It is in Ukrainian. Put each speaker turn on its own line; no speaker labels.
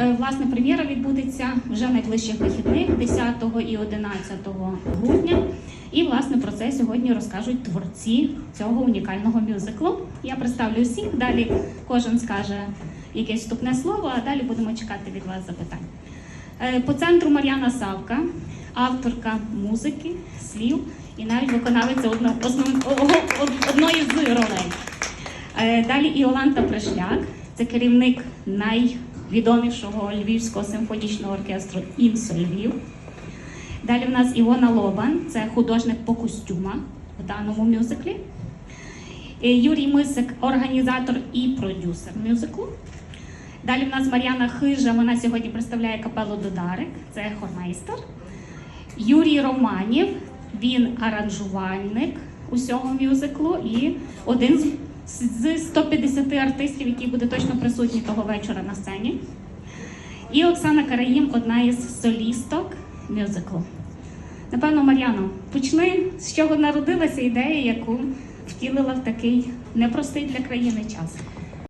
е, власне прем'єра відбудеться вже найближчих вихідних 10 і 11 грудня. І власне про це сьогодні розкажуть творці цього унікального мюзиклу. Я представлю всіх. Далі кожен скаже якесь вступне слово, а далі будемо чекати від вас запитань. Е, По центру Мар'яна Савка, авторка музики, слів і навіть виконавиця одно- одної з ролей. Е, Далі Іоланта Пришляк, це керівник найвідомішого львівського симфонічного оркестру Імсо Львів. Далі в нас Івона Лобан, це художник по костюмах в даному мюзиклі. Е, Юрій Мисик, організатор і продюсер мюзиклу. Далі в нас Мар'яна Хижа, вона сьогодні представляє капелу Додарик, це хормейстер. Юрій Романів, він аранжувальник усього мюзиклу і один з з 150 артистів, які буде точно присутні того вечора на сцені. І Оксана Караїм, одна із солісток мюзиклу. Напевно, Мар'яно, почни з чого народилася ідея, яку втілила в такий непростий для країни час.